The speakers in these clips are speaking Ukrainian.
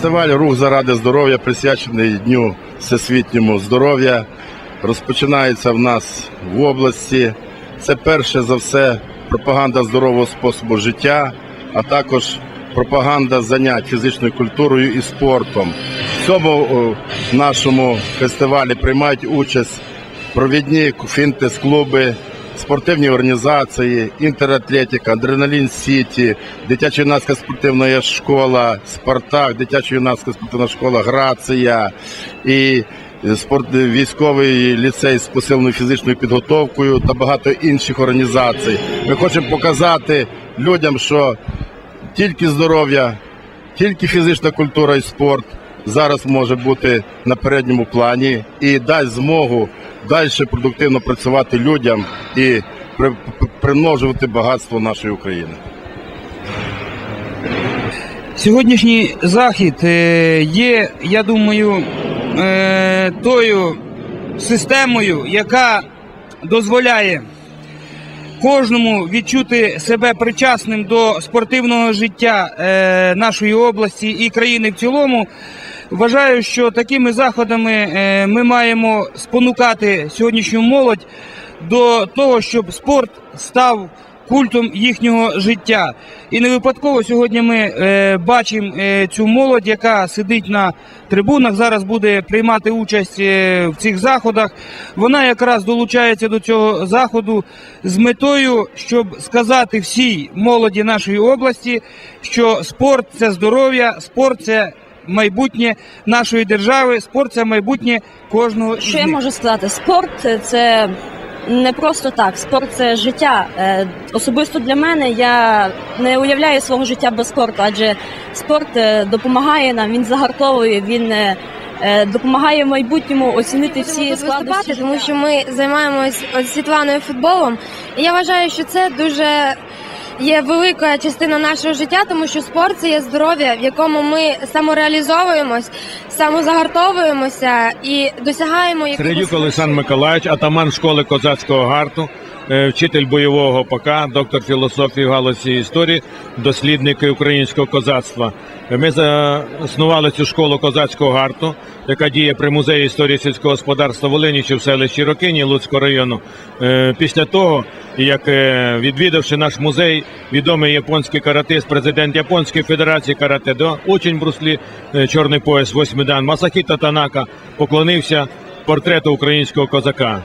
Фестиваль Рух заради здоров'я присвячений Дню Всесвітньому здоров'я. Розпочинається в нас в області. Це перше за все пропаганда здорового способу життя, а також пропаганда занять фізичною культурою і спортом. В цьому нашому фестивалі приймають участь провідні фінтес-клуби, спортивні організації, інтератлетика, Адреналін Сіті, дитяча юнацька спортивна школа Спартак, дитяча юнацька спортивна школа Грація і спорт військовий ліцей з посиленою фізичною підготовкою та багато інших організацій. Ми хочемо показати людям, що тільки здоров'я, тільки фізична культура і спорт зараз може бути на передньому плані і дасть змогу далі продуктивно працювати людям і при- при- примножувати багатство нашої України. Сьогоднішній захід е, є, я думаю, е, тою системою, яка дозволяє кожному відчути себе причасним до спортивного життя е, нашої області і країни в цілому. Вважаю, що такими заходами е, ми маємо спонукати сьогоднішню молодь до того, щоб спорт став культом їхнього життя. І не випадково сьогодні ми е, бачимо е, цю молодь, яка сидить на трибунах, зараз буде приймати участь в цих заходах. Вона якраз долучається до цього заходу з метою, щоб сказати всій молоді нашої області, що спорт це здоров'я, спорт це майбутнє нашої держави, спорт це майбутнє кожного Що я можу сказати? Спорт це не просто так. Спорт це життя. Е, Особисто для мене я не уявляю свого життя без спорту, адже спорт е, допомагає нам, він загартовує, він е, допомагає в майбутньому оцінити всі складності. тому що ми займаємось Світланою футболом. І я вважаю, що це дуже є велика частина нашого життя, тому що спорт це є здоров'я, в якому ми самореалізовуємось, самозагартовуємося і досягаємо якихось Середюк Олександр Миколаївич, атаман школи козацького гарту, е, вчитель бойового ПК, доктор філософії галузі історії, дослідники українського козацтва. Ми заснували цю школу козацького гарту, яка діє при музеї історії сільського господарства Волинічі в селищі Рокині Луцького району. Е, Після того, як е, відвідавши наш музей, відомий японський каратист, президент Японської федерації карате до учень бруслі, е, чорний пояс, восьмий дан Масахіта Танака поклонився портрету українського козака.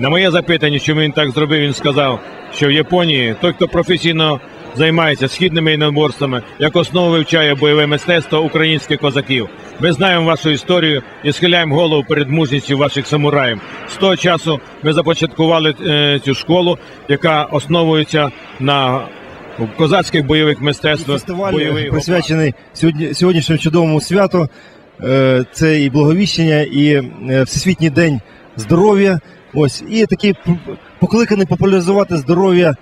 На моє запитання, чому він так зробив, він сказав, що в Японії той, хто професійно займається східними іноборствами, як основу вивчає бойове мистецтво українських козаків. Ми знаємо вашу історію і схиляємо голову перед мужністю ваших самураїв. З того часу ми започаткували е, цю школу, яка основується на козацьких бойових мистецтвах. Фестиваль бойовий присвячений сьогодні, сьогоднішньому чудовому святу. Е, Це і Благовіщення, і е, Всесвітній день здоров'я. Ось і такий покликаний популяризувати здоров'я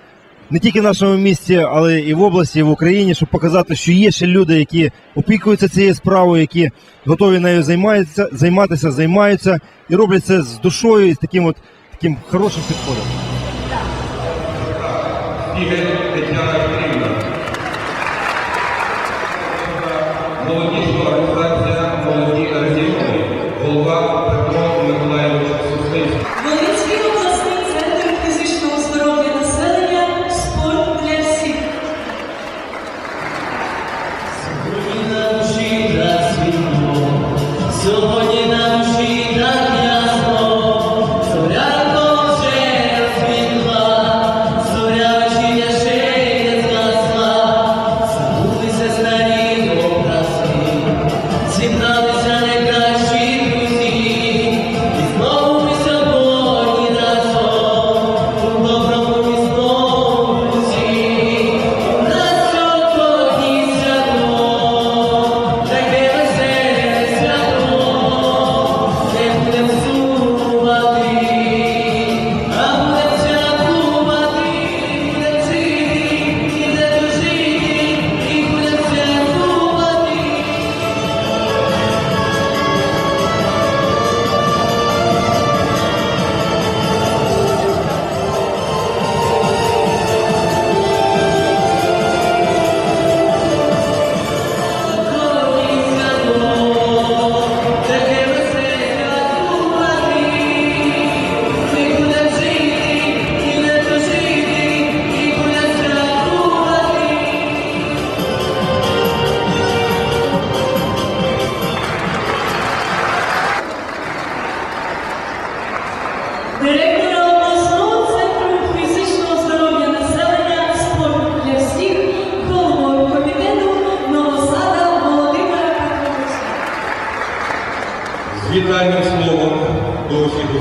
не тільки в нашому місті, але і в області, і в Україні, щоб показати, що є ще люди, які опікуються цією справою, які готові нею займаються, займатися, займаються і роблять це з душою і з таким от таким хорошим підходом. Молодіжна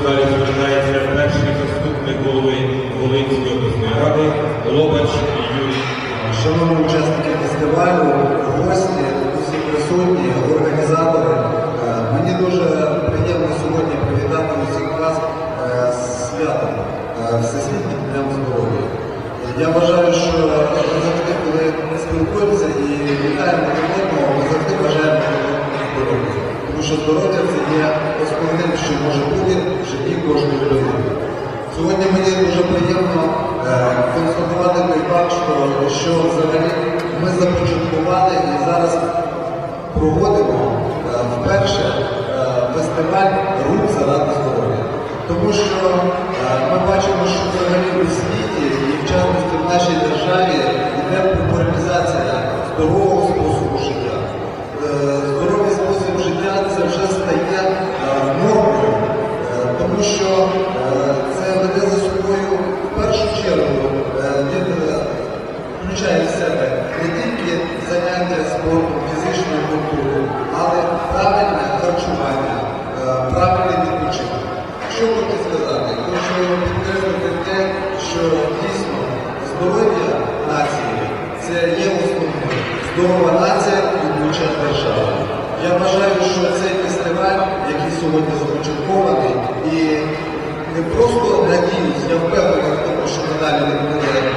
далі звертається перший заступник голови Волинської обласної ради Лобач Юрій. Шановні учасники фестивалю, гості, усі присутні, організатори. Е, мені дуже приємно сьогодні привітати усіх вас е, з святом е, Всесвітнім Днем Здоров'я. Я вважаю, що завжди, коли ми спілкуємося і вітаємо одного, що здоров'я це є основним, що може бути в житті кожної людини. Сьогодні мені дуже приємно е, констатувати той факт, що, що взагалі ми започаткували і зараз проводимо е, вперше е, фестиваль рук заради здоров'я. Тому що Союз, я впевнений в тому, що надалі не буде.